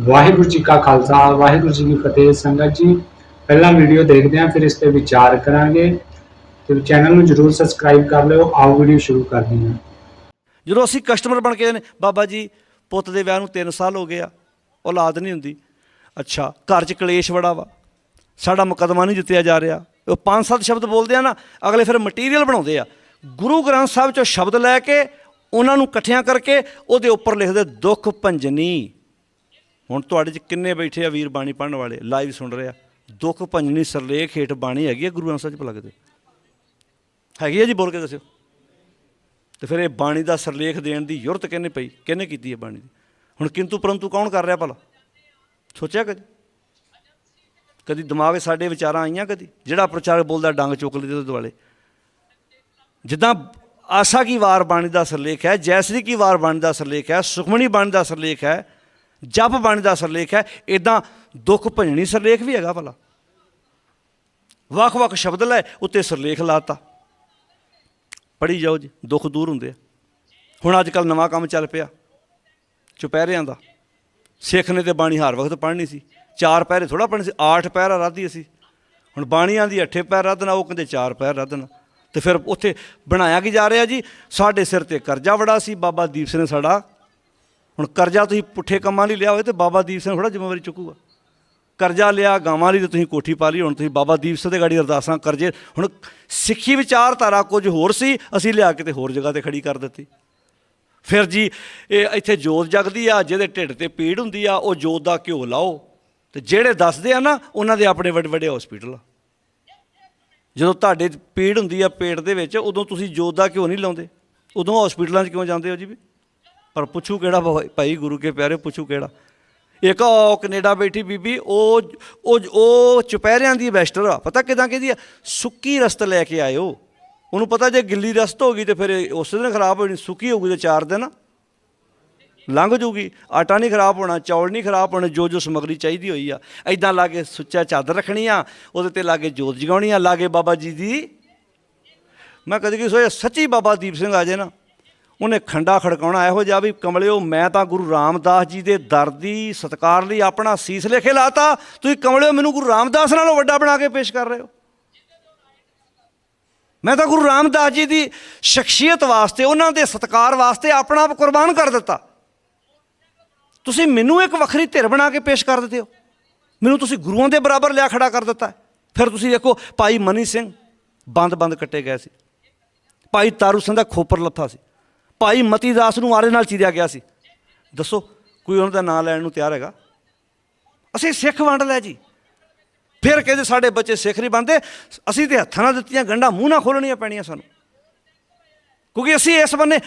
ਵਾਹਿਗੁਰੂ ਜੀ ਕਾ ਖਾਲਸਾ, ਵਾਹਿਗੁਰੂ ਜੀ ਕੀ ਫਤਿਹ ਸੰਗਤ ਜੀ। ਪਹਿਲਾਂ ਵੀਡੀਓ ਦੇਖਦੇ ਹਾਂ, ਫਿਰ ਇਸ ਤੇ ਵਿਚਾਰ ਕਰਾਂਗੇ। ਤੇ ਚੈਨਲ ਨੂੰ ਜਰੂਰ ਸਬਸਕ੍ਰਾਈਬ ਕਰ ਲਿਓ, ਆਓ ਵੀਡੀਓ ਸ਼ੁਰੂ ਕਰਦੇ ਹਾਂ। ਜਦੋਂ ਅਸੀਂ ਕਸਟਮਰ ਬਣ ਕੇ ਨੇ, ਬਾਬਾ ਜੀ, ਪੁੱਤ ਦੇ ਵਿਆਹ ਨੂੰ 3 ਸਾਲ ਹੋ ਗਏ ਆ, ਔਲਾਦ ਨਹੀਂ ਹੁੰਦੀ। ਅੱਛਾ, ਘਰ 'ਚ ਕਲੇਸ਼ ਬੜਾ ਵਾ। ਸਾਡਾ ਮੁਕੱਦਮਾ ਨਹੀਂ ਜਿੱਤਿਆ ਜਾ ਰਿਹਾ। ਉਹ ਪੰਜ ਸੱਤ ਸ਼ਬਦ ਬੋਲਦੇ ਆ ਨਾ, ਅਗਲੇ ਫਿਰ ਮਟੀਰੀਅਲ ਬਣਾਉਂਦੇ ਆ। ਗੁਰੂ ਗ੍ਰੰਥ ਸਾਹਿਬ 'ਚੋਂ ਸ਼ਬਦ ਲੈ ਕੇ, ਉਹਨਾਂ ਨੂੰ ਇਕੱਠਿਆਂ ਕਰਕੇ, ਉਹਦੇ ਉੱਪਰ ਲਿਖਦੇ, ਦੁੱਖ ਭੰਜਨੀ। ਹੁਣ ਤੁਹਾਡੇ 'ਚ ਕਿੰਨੇ ਬੈਠੇ ਆ ਵੀਰ ਬਾਣੀ ਪੜਨ ਵਾਲੇ? ਲਾਈਵ ਸੁਣ ਰਹੇ ਆ। ਦੁੱਖ ਭੰਜਨੀ ਸਰਲੇਖ ਹੇਠ ਬਾਣੀ ਹੈਗੀ ਆ ਗੁਰੂ ਗ੍ਰੰਥ ਸਾਹਿਬ 'ਚ ਲੱਗਦੇ ਕਿਤੇ? ਹੈਗੀ ਆ ਜੀ, ਬੋਲ ਕੇ ਦੱਸਿਓ। ਤੇ ਫਿਰ ਇਹ ਬਾਣੀ ਦਾ ਸਰਲੇਖ ਦੇਣ ਦੀ ਯੁਰਤ ਕਿਹਨੇ ਪਈ? ਕਿਹਨੇ ਕੀਤੀ ਹੈ ਬਾਣੀ ਦੀ? ਹੁਣ ਕਿੰਤੂ ਪਰੰਤੂ ਕੌਣ ਕਰ ਰਿਹਾ ਭਲਾ? ਸੋਚਿਆ ਕਦੇ? ਕਦੀ ਦਿਮਾਗ ਸਾਡੇ ਵਿਚਾਰਾਂ ਆਈਆਂ ਕਦੀ? ਜਿਹੜਾ ਪ੍ਰਚਾਰਕ ਬੋਲਦਾ ਡੰਗ ਚੁੱਕ ਲਈ ਉਹਦੇ ਦੁਆਲੇ। ਜਿੱਦਾਂ ਆਸਾ ਕੀ ਵਾਰ ਬਾਣੀ ਦਾ ਸਰਲੇਖ ਹੈ, ਜੈਸਰੀ ਕੀ ਵਾਰ ਬਾਣੀ ਦਾ ਸਰਲੇਖ ਹੈ ਸੁਖਮਣੀ ਬਾਣੀ ਦਾ ਸਰਲੇਖ ਹੈ ਜਪ ਬਾਣੀ ਦਾ ਸਰਲੇਖ ਹੈ ਇਦਾਂ ਦੁੱਖ ਭੰਜਣੀ ਸਰਲੇਖ ਵੀ ਹੈਗਾ ਭਲਾ। ਵੱਖ-ਵੱਖ ਸ਼ਬਦ ਲੈ, ਉੱਤੇ ਸਰਲੇਖ ਲਾਤਾ। ਪੜੀ ਜਾਓ ਜੀ, ਦੁੱਖ ਦੂਰ ਹੁੰਦੇ ਆ। ਹੁਣ ਅੱਜ ਕੱਲ ਨਵਾਂ ਕੰਮ ਚੱਲ ਪਿਆ। ਚੁਪਹਿਰਿਆਂ ਦਾ। ਸਿੱਖ ਨੇ ਤੇ ਬਾਣੀ ਹਰ ਵਕਤ ਪੜ੍ਹਨੀ ਸੀ। ਚਾਰ ਪਹਿਰੇ ਥੋੜਾ ਪੜ੍ਹਨੀ ਸੀ, ਆਠ ਪਹਿਰਾ ਰਾਧੀ ਅਸੀਂ ਹੁਣ ਬਾਣੀਆਂ ਦੀ ਅੱਠੇ ਪੈਰ ਰੱਧਣਾ ਉਹ ਕਹਿੰਦੇ ਚਾਰ ਪੈਰ ਰੱਧਣਾ ਤੇ ਫਿਰ ਉੱਥੇ ਬਣਾਇਆ ਕੀ ਜਾ ਰਿਹਾ ਜੀ? ਸਾਡੇ ਸਿਰ ਤੇ ਕਰਜ਼ਾ ਬੜਾ ਸੀ, ਬਾਬਾ ਦੀਪ ਸਿੰਘ ਨੇ ਸਾਡਾ ਹੁਣ ਕਰਜ਼ਾ ਤੁਸੀਂ ਪੁੱਠੇ ਕੰਮਾਂ ਲਈ ਲਿਆ ਹੋਵੇ ਤੇ ਬਾਬਾ ਦੀਪ ਸਿੰਘ ਥੋੜਾ ਜ਼ਿੰਮੇਵਾਰੀ ਚੁੱਕੂਗਾ। ਕਰਜ਼ਾ ਲਿਆ, ਗਾਵਾਂ ਲਈ ਤੇ ਤੁਸੀਂ ਕੋਠੀ ਪਾ ਲਈ, ਹੁਣ ਤੁਸੀਂ ਬਾਬਾ ਦੀਪ ਸਿੰਘ ਦੇ ਗਾੜੀ ਅਰਦਾਸਾਂ ਕਰਜੇ, ਹੁਣ ਸਿੱਖੀ ਵਿਚਾਰਧਾਰਾ ਕੁਝ ਹੋਰ ਸੀ, ਅਸੀਂ ਲਿਆ ਕੇ ਤੇ ਹੋਰ ਜਗ੍ਹਾ ਤੇ ਖੜੀ ਕਰ ਦਿੱਤੀ। ਫਿਰ ਜੀ, ਇਹ ਇੱਥੇ ਜੋਤ ਜਗਦੀ ਆ, ਜਿਹਦੇ ਢਿੱਡ ਤੇ ਪੀੜ ਹੁੰਦੀ ਆ, ਉਹ ਜੋਤ ਦਾ ਘਿਓ ਲਾਓ। ਤੇ ਜਿਹੜੇ ਦੱਸਦੇ ਆ ਨਾ, ਉਹਨਾਂ ਦੇ ਆਪਣੇ ਵੱਡੇ ਵੱਡੇ ਹਸਪੀਟਲ ਆ। ਜਦੋਂ ਤੁਹਾਡੇ ਪੀੜ ਹੁੰਦੀ ਆ ਪੇਟ ਦੇ ਵਿੱਚ, ਉਦੋਂ ਤੁਸੀਂ ਜੋਤ ਦਾ ਘਿਓ ਨਹੀਂ ਲਾਉਂਦੇ। ਉਦੋਂ ਹਸਪੀਟਲਾਂ 'ਚ ਕਿਉਂ ਜਾਂਦੇ ਹੋ ਜੀ ਵੀ? ਪਰ ਪੁੱਛੂ ਕਿਹੜਾ ਭਾਈ ਗੁਰੂ ਕੇ ਪਿਆਰੇ, ਪੁੱਛੂ ਕਿਹੜਾ? ਇੱਕ ਉਹ ਕੈਨੇਡਾ ਬੈਠੀ ਬੀਬੀ, ਉਹ ਉਹ ਉਹ ਚੁਪਹਿਰਿਆਂ ਦੀ ਵੈਸਟਰ ਆ। ਪਤਾ ਕਿਦਾਂ ਕਹਿੰਦੀ ਆ? ਸੁੱਕੀ ਰਸਤ ਲੈ ਕੇ ਆਇਓ। ਉਹਨੂੰ ਪਤਾ ਜੇ ਗਿੱਲੀ ਰਸਤ ਹੋ ਗਈ ਤੇ ਫਿਰ ਉਸ ਦਿਨ ਖਰਾਬ ਹੋਣੀ, ਸੁੱਕੀ ਹੋਊਗੀ ਤੇ ਚਾਰ ਦਿਨ। ਲੰਘ ਜੂਗੀ। ਆਟਾ ਨਹੀਂ ਖਰਾਬ ਹੋਣਾ, ਚੌਲ ਨਹੀਂ ਖਰਾਬ ਹੋਣੇ, ਜੋ ਜੋ ਸਮਗਰੀ ਚਾਹੀਦੀ ਹੋਈ ਆ। ਐਦਾਂ ਲਾਗੇ ਸੁੱਚਾ ਚਾਦਰ ਰੱਖਣੀ ਆ, ਉਹਦੇ ਤੇ ਲਾਗੇ ਜੋਤ ਜਗਾਉਣੀ ਆ, ਲਾਗੇ ਬਾਬਾ ਜੀ ਦੀ। ਮੈਂ ਕਦੇ ਕੀ ਸੋਚਿਆ, ਸੱਚੀ ਬਾਬਾ ਦੀਪ ਸਿੰਘ ਆ ਜੇ ਨਾ। ਉਹਨੇ ਖੰਡਾ ਖੜਕਾਉਣਾ ਇਹੋ ਜਿਹਾ ਵੀ ਕਮਲਿਓ, ਮੈਂ ਤਾਂ ਗੁਰੂ ਰਾਮਦਾਸ ਜੀ ਦੇ ਦਰ ਦੀ ਸਤਕਾਰ ਲਈ ਆਪਣਾ ਸੀਸ ਲੇਖੇ ਲਾਤਾ। ਤੁਸੀਂ ਕਮਲਿਓ, ਮੈਨੂੰ ਗੁਰੂ ਰਾਮਦਾਸ ਨਾਲੋਂ ਵੱਡਾ ਬਣਾ ਕੇ ਪੇਸ਼ ਕਰ ਰਹੇ ਹੋ। ਮੈਂ ਤਾਂ ਗੁਰੂ ਰਾਮਦਾਸ ਜੀ ਦੀ ਸ਼ਖਸੀਅਤ ਵਾਸਤੇ, ਉਹਨਾਂ ਦੇ ਸਤਕਾਰ ਵਾਸਤੇ ਆਪਣਾ ਆਪ ਕੁਰਬਾਨ ਕਰ ਦਿੱਤਾ। ਤੁਸੀਂ ਮੈਨੂੰ ਇੱਕ ਵੱਖਰੀ ਧਿਰ ਬਣਾ ਕੇ ਪੇਸ਼ ਕਰ ਦਿੱਤੇ ਹੋ। ਮੈਨੂੰ ਤੁਸੀਂ ਗੁਰੂਆਂ ਦੇ ਬਰਾਬਰ ਲਿਆ ਖੜਾ ਕਰ ਦਿੱਤਾ ਫਿਰ ਤੁਸੀਂ ਦੇਖੋ, ਭਾਈ ਮਨੀ ਸਿੰਘ ਬੰਦ ਬੰਦ ਕੱਟੇ ਗਏ ਸੀ। ਭਾਈ ਤਾਰੂ ਸਿੰਘ ਦਾ ਖੋਪਰ ਲੱਥਾ ਸੀ। ਭਾਈ ਮਤੀ ਦਾਸ ਨੂੰ ਆਰੇ ਨਾਲ ਚੀਰਿਆ ਗਿਆ ਸੀ। ਦੱਸੋ, ਕੋਈ ਉਹਨਾਂ ਦਾ ਨਾਂ ਲੈਣ ਨੂੰ ਤਿਆਰ ਹੈਗਾ? ਅਸੀਂ ਸਿੱਖ ਵੰਡ ਲੈ ਜੀ। ਫਿਰ ਕਹਿੰਦੇ ਸਾਡੇ ਬੱਚੇ ਸਿੱਖ ਨਹੀਂ ਬਣਦੇ। ਅਸੀਂ ਤੇ ਹੱਥਾਂ ਨਾਲ ਦਿੱਤੀਆਂ, ਗੰਢਾਂ ਮੂੰਹ ਨਾਲ ਖੋਲਣੀਆਂ ਪੈਣੀਆਂ ਸਾਨੂੰ। ਕਿਉਂਕਿ ਅਸੀਂ ਇਸ ਬੰਨੇ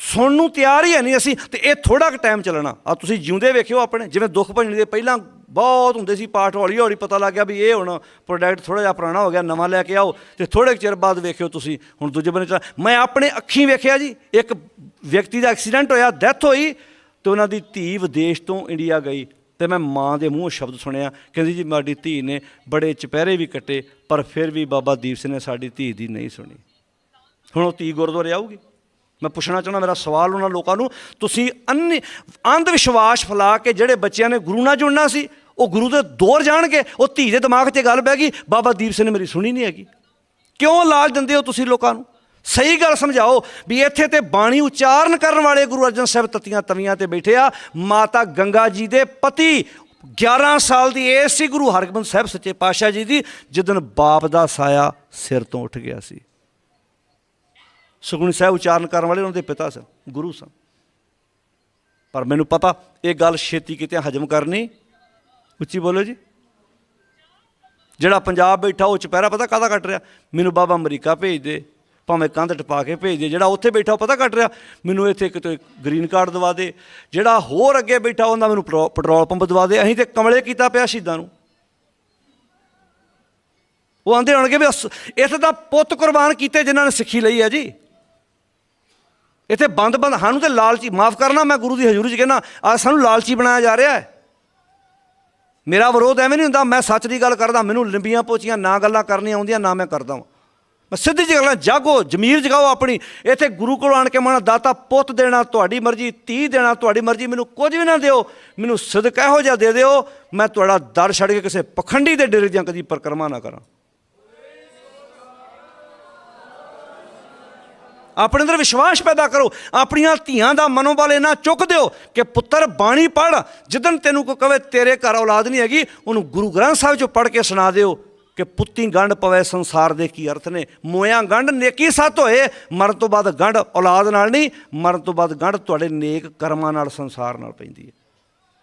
ਸੁਣਨ ਨੂੰ ਤਿਆਰ ਹੀ ਹੈ ਨਹੀਂ ਅਸੀਂ, ਤੇ ਇਹ ਥੋੜਾ ਕੁ ਟਾਈਮ ਚੱਲਣਾ। ਆ ਤੁਸੀਂ ਜਿਉਂਦੇ ਵੇਖਿਓ ਆਪਣੇ, ਜਿਵੇਂ ਦੁੱਖ ਭੰਜਣੀ ਦੇ ਪਹਿਲਾਂ ਬਹੁਤ ਹੁੰਦੇ ਸੀ ਪਾਠ ਹੌਲੀ ਹੌਲੀ ਪਤਾ ਲੱਗ ਗਿਆ ਵੀ ਇਹ ਹੁਣ ਪ੍ਰੋਡਕਟ ਥੋੜਾ ਜਿਹਾ ਪੁਰਾਣਾ ਹੋ ਗਿਆ, ਨਵਾਂ ਲੈ ਕੇ ਆਓ, ਤੇ ਥੋੜੇ ਕੁ ਚਿਰ ਬਾਅਦ ਵੇਖਿਓ ਤੁਸੀਂ, ਹੁਣ ਦੂਜੇ ਬੰਨੇ ਚੱਲ ਮੈਂ ਆਪਣੇ ਅੱਖੀਂ ਵੇਖਿਆ ਜੀ, ਇੱਕ ਵਿਅਕਤੀ ਦਾ ਐਕਸੀਡੈਂਟ ਹੋਇਆ ਡੈਥ ਹੋਈ, ਤੇ ਉਹਨਾਂ ਦੀ ਧੀ ਵਿਦੇਸ਼ ਤੋਂ ਇੰਡੀਆ ਗਈ, ਤੇ ਮੈਂ ਮਾਂ ਦੇ ਮੂੰਹੋਂ ਸ਼ਬਦ ਸੁਣਿਆ, ਕਹਿੰਦੀ ਜੀ ਮਾਡੀ ਧੀ ਨੇ ਬੜੇ ਚਪਹਿਰੇ ਵੀ ਕੱਟੇ, ਪਰ ਫਿਰ ਵੀ ਬਾਬਾ ਦੀਪ ਸਿੰਘ ਨੇ ਸਾਡੀ ਧੀ ਦੀ ਨਹੀਂ ਸੁਣੀ। ਹੁਣ ਉਹ ਧੀ ਗੁਰਦੁਆਰੇ ਆਊਗੀ। ਮੈਂ ਪੁੱਛਣਾ ਚਾਹੁੰਦਾ ਮੇਰਾ ਸਵਾਲ ਉਹਨਾਂ ਲੋਕਾਂ ਨੂੰ, ਤੁਸੀਂ ਅੰਨ ਅੰਧ ਵਿਸ਼ਵਾਸ ਫੈਲਾ ਕੇ ਜਿਹੜੇ ਬੱਚਿਆਂ ਨੇ ਗੁਰੂ ਨਾਲ ਜੁੜਨਾ ਸੀ, ਉਹ ਗੁਰੂ ਦੇ ਦੌਰ ਜਾਣਗੇ, ਉਹ ਧੀ ਦੇ ਦਿਮਾਗ 'ਚ ਗੱਲ ਬਹਿ ਗਈ, ਬਾਬਾ ਦੀਪ ਸਿੰਘ ਨੇ ਮੇਰੀ ਸੁਣੀ ਨਹੀਂ ਹੈਗੀ। ਕਿਉਂ ਲਾਜ ਦਿੰਦੇ ਹੋ ਤੁਸੀਂ ਲੋਕਾਂ ਨੂੰ? ਸਹੀ ਗੱਲ ਸਮਝਾਓ ਵੀ ਇੱਥੇ ਤੇ ਬਾਣੀ ਉਚਾਰਨ ਕਰਨ ਵਾਲੇ ਗੁਰੂ ਅਰਜਨ ਸਾਹਿਬ ਤਤੀਆਂ ਤਵੀਆਂ ਤੇ ਬੈਠੇ ਆ, ਮਾਤਾ ਗੰਗਾ ਜੀ ਦੇ ਪਤੀ 11 ਸਾਲ ਦੀ ਏਜ ਸੀ ਗੁਰੂ ਹਰਗੋਬਿੰਦ ਸਾਹਿਬ ਸੱਚੇ ਪਾਤਸ਼ਾਹ ਜੀ ਦੀ ਜਿੱਦਨ ਬਾਪ ਦਾ ਸਾਇਆ ਸਿਰ ਤੋਂ ਉੱਠ ਗਿਆ ਸੀ। ਸੁਖਮਨੀ ਸਾਹਿਬ ਉਚਾਰਨ ਕਰਨ ਵਾਲੇ ਉਹਨਾਂ ਦੇ ਪਿਤਾ ਸਨ, ਗੁਰੂ ਸਨ। ਪਰ ਮੈਨੂੰ ਪਤਾ ਇਹ ਗੱਲ ਛੇਤੀ ਕਿਤੇ ਹਜਮ ਕਰਨੀ ਉੱਚੀ ਬੋਲੋ ਜੀ। ਜਿਹੜਾ ਪੰਜਾਬ ਬੈਠਾ ਉਹ ਚੁਪਹਿਰਾ ਪਤਾ ਕਾਹਦਾ ਕੱਟ ਰਿਹਾ? ਮੈਨੂੰ ਬਾਬਾ ਅਮਰੀਕਾ ਭੇਜ ਦੇ, ਭਾਵੇਂ ਕੰਧ ਟਪਾ ਕੇ ਭੇਜ ਦੇ, ਜਿਹੜਾ ਉੱਥੇ ਬੈਠਾ ਉਹ ਪਤਾ ਕੱਟ ਰਿਹਾ? ਮੈਨੂੰ ਇੱਥੇ ਕਿਤੇ ਗ੍ਰੀਨ ਕਾਰਡ ਦਵਾ ਦੇ। ਜਿਹੜਾ ਹੋਰ ਅੱਗੇ ਬੈਠਾ ਉਹਨਾਂ ਮੈਨੂੰ ਪੈਟਰੋ- ਪੈਟਰੋਲ ਪੰਪ ਦਵਾ ਦੇ। ਅਸੀਂ ਤੇ ਕਮਲੇ ਕੀਤਾ ਪਿਆ ਸ਼ਹੀਦਾਂ ਨੂੰ। ਉਹ ਆਂਦੇ ਹੋਣਗੇ ਵੀ ਅਸ- ਇੱਥੇ ਤਾਂ ਪੁੱਤ ਕੁਰਬਾਨ ਕੀਤੇ ਜਿਨ੍ਹਾਂ ਨੇ ਸਿੱਖੀ ਲਈ ਹੈ ਜੀ। ਇੱਥੇ ਬੰਦ ਬੰਦ ਸਾਨੂੰ ਤੇ ਲਾਲਚੀ, ਮਾਫ ਕਰਨਾ ਮੈਂ ਗੁਰੂ ਦੀ ਹਜ਼ੂਰੀ 'ਚ ਕਹਿੰਦਾ ਆ ਸਾਨੂੰ ਲਾਲਚੀ ਬਣਾਇਆ ਜਾ ਰਿਹਾ ਹੈ। ਮੇਰਾ ਵਿਰੋਧ ਐਵੇਂ ਨਹੀਂ ਹੁੰਦਾ, ਮੈਂ ਸੱਚ ਦੀ ਗੱਲ ਕਰਦਾ, ਮੈਨੂੰ ਲੰਬੀਆਂ ਪੋਚੀਆਂ, ਨਾ ਗੱਲਾਂ ਕਰਨੀਆਂ ਆਉਂਦੀਆਂ, ਨਾ ਮੈਂ ਕਰਦਾ ਹਾਂ ਮੈਂ ਸਿੱਧੀ ਜਿਹੀ ਗੱਲਾਂ ਜਾਗੋ, ਜ਼ਮੀਰ ਜਗਾਓ ਆਪਣੀ। ਇੱਥੇ ਗੁਰੂ ਕੋਲ ਆਣ ਕੇ ਮਾਣਾ ਦਾਤਾ ਪੁੱਤ ਦੇਣਾ ਤੁਹਾਡੀ ਮਰਜ਼ੀ, ਧੀ ਦੇਣਾ ਤੁਹਾਡੀ ਮਰਜ਼ੀ, ਮੈਨੂੰ ਕੁਝ ਵੀ ਨਾ ਦਿਓ, ਮੈਨੂੰ ਸਦਕਾ ਇਹੋ ਜਿਹਾ ਦੇ ਦਿਓ, ਮੈਂ ਤੁਹਾਡਾ ਦਰ ਛੱਡ ਕੇ ਕਿਸੇ ਪਖੰਡੀ ਦੇ ਡੇਰੇ ਦੀਆਂ ਕਦੀ ਪਰਕਰਮਾ ਨਾ ਕਰਾਂ। ਆਪਣੇ ਅੰਦਰ ਵਿਸ਼ਵਾਸ ਪੈਦਾ ਕਰੋ, ਆਪਣੀਆਂ ਧੀਆਂ ਦਾ ਮਨੋਬਲ ਇਹਨਾਂ ਚੁੱਕ ਦਿਓ ਕਿ ਪੁੱਤਰ ਬਾਣੀ ਪੜ ਜਿੱਦਣ ਤੈਨੂੰ ਕੋਈ ਕਵੇ ਤੇਰੇ ਘਰ ਔਲਾਦ ਨਹੀਂ ਹੈਗੀ, ਉਹਨੂੰ ਗੁਰੂ ਗ੍ਰੰਥ ਸਾਹਿਬ ਚੋਂ ਪੜ ਕੇ ਸੁਣਾ ਦਿਓ ਕਿ ਪੁੱਤੀ ਗੰਢ ਪਵੇ ਸੰਸਾਰ ਦੇ ਕੀ ਅਰਥ ਨੇ। ਮੋਇਆ ਗੰਢ ਨੇਕੀ ਸੱਤ ਹੋਏ, ਮਰਨ ਤੋਂ ਬਾਅਦ ਗੰਢ ਔਲਾਦ ਨਾਲ ਨਹੀਂ, ਮਰਨ ਤੋਂ ਬਾਅਦ ਗੰਢ ਤੁਹਾਡੇ ਨੇਕ ਕਰਮਾਂ ਨਾਲ, ਸੰਸਾਰ ਨਾਲ ਪੈਂਦੀ ਹੈ।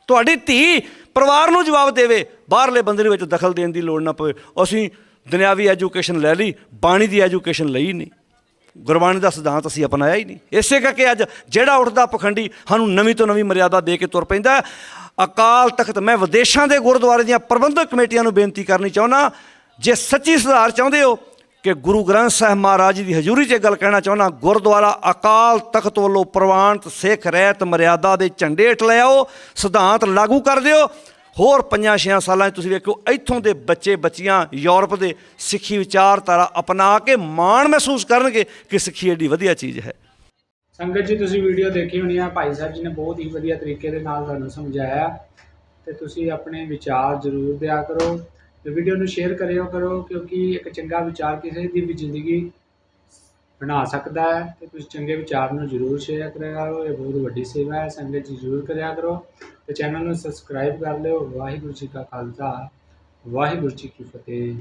ਤੁਹਾਡੀ ਧੀ ਪਰਿਵਾਰ ਨੂੰ ਜਵਾਬ ਦੇਵੇ, ਬਾਹਰਲੇ ਬੰਦੇ ਦੇ ਵਿੱਚ ਦਖਲ ਦੇਣ ਦੀ ਲੋੜ ਨਾ ਪਵੇ। ਅਸੀਂ ਦੁਨਿਆਵੀ ਐਜੂਕੇਸ਼ਨ ਲੈ ਲਈ, ਬਾਣੀ ਦੀ ਐਜੂਕੇਸ਼ਨ ਲਈ ਨਹੀਂ। ਗੁਰਬਾਣੀ ਦਾ ਸਿਧਾਂਤ ਅਸੀਂ ਅਪਣਾਇਆ ਹੀ ਨਹੀਂ। ਇਸੇ ਕਰਕੇ ਅੱਜ ਜਿਹੜਾ ਉੱਠਦਾ ਪਖੰਡੀ ਸਾਨੂੰ ਨਵੀਂ ਤੋਂ ਨਵੀਂ ਮਰਿਆਦਾ ਦੇ ਕੇ ਤੁਰ ਪੈਂਦਾ ਅਕਾਲ ਤਖਤ, ਮੈਂ ਵਿਦੇਸ਼ਾਂ ਦੇ ਗੁਰਦੁਆਰੇ ਦੀਆਂ ਪ੍ਰਬੰਧਕ ਕਮੇਟੀਆਂ ਨੂੰ ਬੇਨਤੀ ਕਰਨੀ ਚਾਹੁੰਦਾ ਜੇ ਸੱਚੀ ਸੁਧਾਰ ਚਾਹੁੰਦੇ ਹੋ ਕਿ ਗੁਰੂ ਗ੍ਰੰਥ ਸਾਹਿਬ ਮਹਾਰਾਜ ਜੀ ਦੀ ਹਜ਼ੂਰੀ 'ਚ ਇਹ ਗੱਲ ਕਹਿਣਾ ਚਾਹੁੰਦਾ ਗੁਰਦੁਆਰਾ ਅਕਾਲ ਤਖਤ ਵੱਲੋਂ ਪ੍ਰਵਾਨਿਤ ਸਿੱਖ ਰਹਿਤ ਮਰਿਆਦਾ ਦੇ ਝੰਡੇ ਹੇਠ ਲੈ ਆਓ। ਸਿਧਾਂਤ ਲਾਗੂ ਕਰ ਦਿਓ। ਹੋਰ ਪੰਜਾਂ ਛੇਆਂ ਸਾਲਾਂ 'ਚ ਤੁਸੀਂ ਵੇਖੋ, ਇੱਥੋਂ ਦੇ ਬੱਚੇ, ਬੱਚੀਆਂ ਯੂਰਪ ਦੇ ਸਿੱਖੀ ਵਿਚਾਰਧਾਰਾ ਅਪਣਾ ਕੇ ਮਾਣ ਮਹਿਸੂਸ ਕਰਨਗੇ ਕਿ ਸਿੱਖੀ ਐਡੀ ਵਧੀਆ ਚੀਜ਼ ਹੈ। ਸੰਗਤ ਜੀ, ਤੁਸੀਂ ਵੀਡੀਓ ਦੇਖੀ ਹੋਣੀ ਆ, ਭਾਈ ਸਾਹਿਬ ਜੀ ਨੇ ਬਹੁਤ ਹੀ ਵਧੀਆ ਤਰੀਕੇ ਦੇ ਨਾਲ ਤੁਹਾਨੂੰ ਸਮਝਾਇਆ। ਤੇ ਤੁਸੀਂ ਆਪਣੇ ਵਿਚਾਰ ਜ਼ਰੂਰ ਦਿਆ ਕਰੋ ਤੇ ਵੀਡੀਓ ਨੂੰ ਸ਼ੇਅਰ ਕਰਿਓ ਕਰੋ, ਕਿਉਂਕਿ ਇੱਕ ਚੰਗਾ ਵਿਚਾਰ ਕਿਸੇ ਦੀ ਵੀ ਜ਼ਿੰਦਗੀ ਬਣਾ ਸਕਦਾ ਹੈ, ਤੇ ਤੁਸੀਂ ਚੰਗੇ ਵਿਚਾਰ ਨੂੰ ਜ਼ਰੂਰ ਸ਼ੇਅਰ ਕਰਿਆ ਕਰੋ, ਇਹ ਬਹੁਤ ਵੱਡੀ ਸੇਵਾ ਹੈ ਸੰਗਤ ਜੀ ਜ਼ਰੂਰ ਕਰਿਆ ਕਰੋ, ਤੇ ਚੈਨਲ ਨੂੰ ਸਬਸਕ੍ਰਾਈਬ ਕਰ ਲਿਓ, ਵਾਹਿਗੁਰੂ ਜੀ ਕਾ ਖਾਲਸਾ, ਵਾਹਿਗੁਰੂ ਜੀ ਕੀ ਫਤਿਹ।